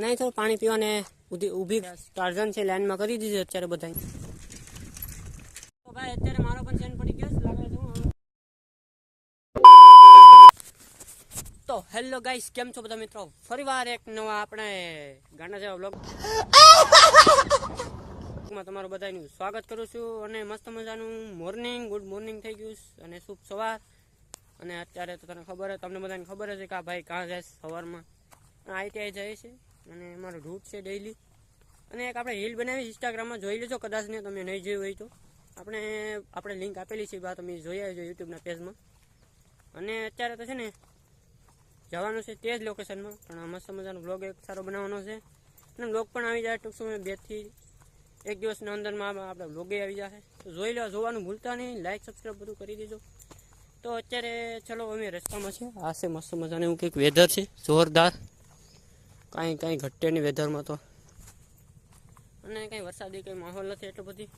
અને અહીં થોડું પાણી પીવાને ઊભી ટાર્ઝન છે લાઇનમાં કરી દીધી અત્યારે બધા ભાઈ, અત્યારે મારો પણ ચેન પડી ગયો તો હેલો ગાઈસ, કેમ છો બધા મિત્રો? ફરીવાર એક નવા આપણે ગાના જેવા બ્લોગમાં તમારું બધાનું સ્વાગત કરું છું અને મસ્ત મજાનું મોર્નિંગ ગુડ મોર્નિંગ થઈ ગયું અને શુભ સવાર. અને અત્યારે તો તને ખબર તમને બધાને ખબર હશે કે આ ભાઈ કાં જાય સવારમાં. આઈટીઆઈ જાય છે. અને મારું રૂટ છે ડેઈલી અને એક આપણે રીલ બનાવી ઇન્સ્ટાગ્રામમાં જોઈ લેજો, કદાચ ને તમે નહીં જોયું હોય તો. આપણે આપણે લિંક આપેલી છે, બા તમે જોઈ આવજો યુટ્યુબના પેજમાં અને અત્યારે તો છે ને, જવાનું છે તે જ લોકેશનમાં પણ મસ્ત મજાનો બ્લોગ એક સારો બનાવવાનો છે. અને બ્લોગ પણ આવી જાય ટૂંક સમય બેથી એક દિવસના અંદરમાં આપણે બ્લોગે આવી જશે. તો જોઈ લો, જોવાનું ભૂલતા નહીં લાઈક સબસ્ક્રાઈબ બધું કરી દેજો. તો અત્યારે ચલો અમે રસ્તામાં છે આ છે મસ્ત મજાનું કંઈક વેધર છે, જોરદાર. કાંઈ કાંઈ ઘટે નહીં વેધરમાં તો. અને કાંઈ વરસાદી કંઈ માહોલ નથી એટલો બધી.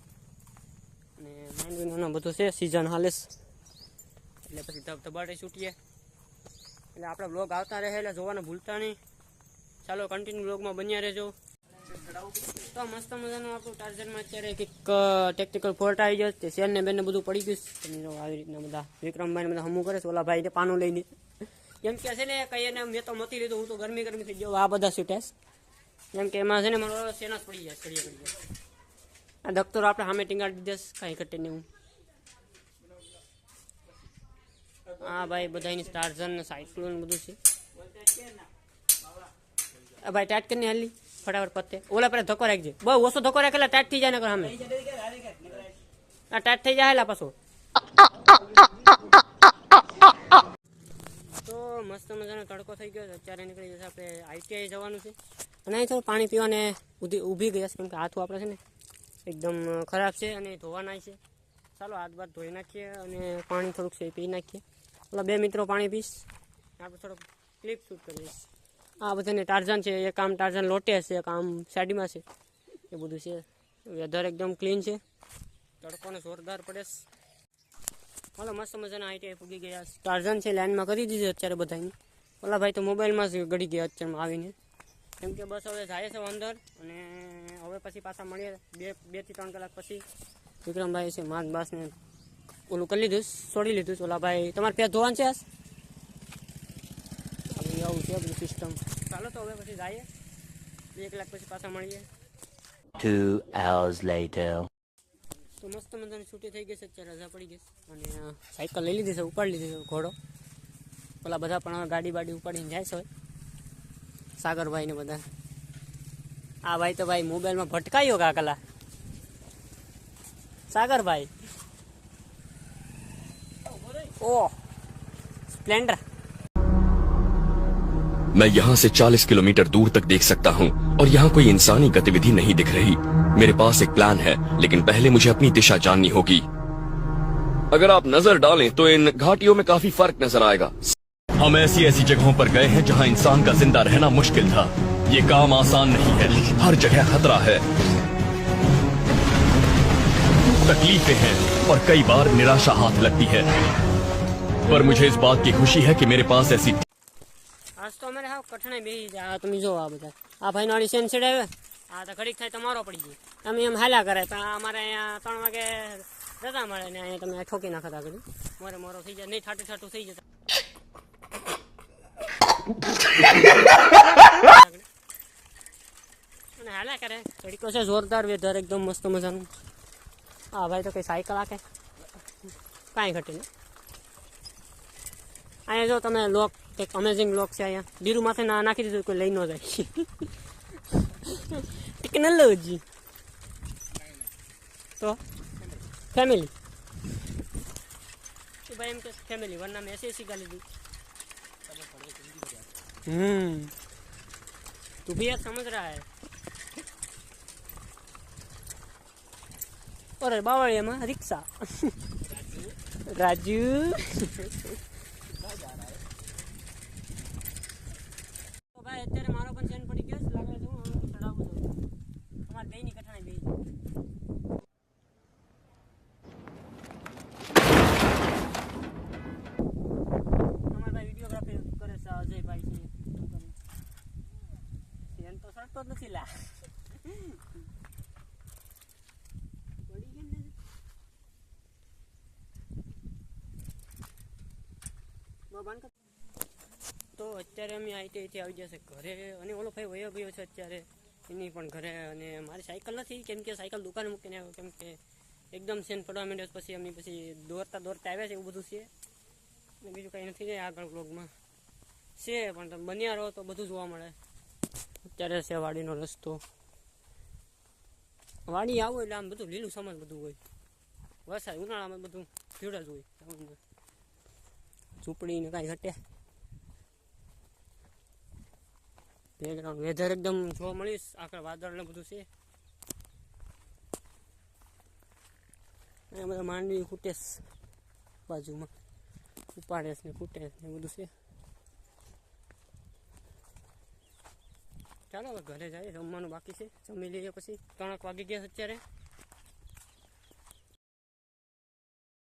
અને માંડવીનું બધું છે સિઝન હાલે એટલે પછી ધબ ધબાટે છૂટીએ. એટલે આપણા બ્લોગ આવતા રહે, એટલે જોવાનું ભૂલતા નહીં. ચાલો કન્ટિન્યુ બ્લોગમાં બન્યા રહેજો. તો મસ્ત મજાનું આપણું ટાર્જરમાં અત્યારે કંઈક ટેકનિકલ ફોલ્ટ આવી ગયો તે શેરને બેનને બધું પડી ગયું છે. આવી રીતના બધા વિક્રમભાઈને બધા હમું કરે છે. ઓલા ભાઈ પાનું લઈને. એમ કે છે ને કહીએ ને મેં તો મતી લીધું, હું તો ગરમી ગરમી થઈ ગયો. આ બધા શૂટેસ જેમ કે એમાં છે ને, મારો સેના જ પડી જાય કરીએ કરીએ આ દખ્તરો આપણે સામે ટીંગાડી દીધેસ કાંઈ ઘટે નહીં હું હા ભાઈ બધાની સ્ટાર્ઝન ને સાયક્લોન બધું છે. આ ભાઈ ટાઈટ કરીને હાલી. ફટાફટ પતે. ઓલા પર ધક્કો રાખજે. બહુ ઓછો ધક્કો રાખેલા ટાઈટ થઈ જાય ને સામે. આ ટાઈટ થઈ જાય પાછો. મસ્ત મજાનો તડકો થઈ ગયો છે. અત્યારે નીકળી જશે આપણે આઈટીઆઈ જવાનું છે. અને અહીં થોડું પાણી પીવાને ઊભી ગયા છે કેમ કે હાથું આપણે છે ને એકદમ ખરાબ છે અને ધોવાના છે. ચાલો હાથ બાદ ધોઈ નાખીએ અને પાણી થોડુંક છે પી નાખીએ. એટલે બે મિત્રો પાણી પીશ. આપણે થોડોક ક્લિપ શૂટ દઈશ આ બધાને ટાર્ઝન છે, એક આમ ટાર્ઝન લોટે છે એક આમ સાઈડમાં છે. એ બધું છે. વેધર એકદમ ક્લીન છે. તડકોને જોરદાર પડે છે. હાલો મસ્ત મજાના આઈટીઆઈ પૂગી ગયા. ટાર્ઝન છે લાઈનમાં કરી દીધી અત્યારે બધાની ઓલા ભાઈ તો મોબાઈલમાં જ ગળી ગયા અત્યારમાં આવીને કેમ કે બસ હવે જાય છે અંદર અને હવે પછી પાછા મળીએ બે બેથી ત્રણ કલાક પછી વિક્રમભાઈ છે માસ બાસને ઓલું કરી લીધું, છોડી લીધું. ઓલા ભાઈ, તમારે પેટ ધોવાનું છે? આવી છે બધું સિસ્ટમ ચાલો તો હવે પછી જઈએ બે કલાક પછી પાછા મળીએ Two hours later. તો મસ્ત મજાની છૂટી થઈ ગઈ છે. અત્યારે રજા પડી ગઈ અને સાયકલ લઈ લીધી છે, ઉપાડી લીધી છે, ઘોડો. પેલા બધા પણ ગાડી બાડી ઉપાડીને જાય છે સાગરભાઈ ને બધા. આ ભાઈ તો ભાઈ મોબાઈલમાં ભટકાયો કાકલા. સાગરભાઈ. ઓ સ્પ્લેન્ડર. मैं यहाँ से 40 किलोमीटर दूर तक देख सकता हूँ, और यहाँ कोई इंसानी गतिविधि नहीं दिख रही। मेरे पास एक प्लान है, लेकिन पहले मुझे अपनी दिशा जाननी होगी। अगर आप नज़र डालें तो इन घाटियों में काफ़ी फ़र्क नज़र आएगा। हम ऐसी ऐसी जगहों पर गए हैं जहाँ इंसान का ज़िंदा रहना मुश्किल था। ये काम आसान नहीं है हर जगह खतरा है। तकलीफें हैं, और कई बार निराशा हाथ लगती है। पर मुझे इस बात की खुशी है कि मेरे पास ऐसी આજ તો અમારે હાવ કઠણાઈ બેસી જાય. આ તમે જો આ બધા. આ ભાઈ નાળી સેન ચડાવે આ તો ઘડીક થાય તમારો પડી ગયો અમે એમ હાલ્યા કરે તો આ અમારે અહીંયા ત્રણ વાગે રજા મળે ને અહીંયા તમે ઠોકી નાખતા કરી મોરે મોરો થઈ જાય. નહીં ઠાટું ઠાટું થઈ જતા. અને હાલ્યા કરે. ઘડીકો છે જોરદાર વેધર એકદમ મસ્ત મજાનું. હા ભાઈ તો કઈ સાયકલ આકે કાંઈ ઘટે નહીં. અહીંયા જો તમે લોક એક અમેઝિંગ લોક છે અહીંયા બીરુ માથે ના નાખી દીધું કોઈ લઈ ન જાય ટેકનોલોજી તો ફેમિલી तो भाई एम के फैमिली वरना मैं ऐसे ऐसी गाली दी हम्म तू भी यार समझ रहा है और बावड़िया में रिक्शा राजू તો ભાઈ, અત્યારે મારો પણ ચેન પડી ગયો લાગે છે હું ચડાવું છું. અમારે બેયની કઠણાઈ બેય અમારા ભાઈ વિડીયોગ્રાફી કરે છે અજયભાઈ છે. ચેન તો સરતો જ નથી લા પડી કેમ ને બા તો અત્યારે અમે આઈટીઆઈથી આવી જશે ઘરે અને ઓલો ભાઈ વયો ગયો છે અત્યારે. એની પણ ઘરે અને મારી સાયકલ નથી, કેમ કે સાયકલ દુકાને મૂકીને આવ્યો, કેમ કે એકદમ સેન પડવા માંડ્યો પછી અમે પછી દોરતા દોરતા આવ્યા છે એવું બધું છે. અને બીજું કંઈ નથી જાય આગળ બ્લોગમાં છે, પણ તમે બન્યા રહો તો બધું જોવા મળે. અત્યારે છે વાડીનો રસ્તો. વાડી આવો એટલે આમ બધું લીલું સમાન બધું હોય. વરસાદ ઉનાળામાં બધું ભીડ જ હોય. આવું ઝૂંપડીને કાંઈ ઘટે. બેકગ્રાઉન્ડ વેધર એકદમ જોવા મળીશ. આગળ વાદળ ને બધું છે. અહીંયા બધા માંડવી કૂટેસ બાજુમાં. ઉપાડેસ ને કૂટેસ ને બધું છે. ચાલો હવે ઘરે જઈએ જમવાનું બાકી છે. જમી લઈએ પછી. ત્રણક વાગી ગયા અત્યારે.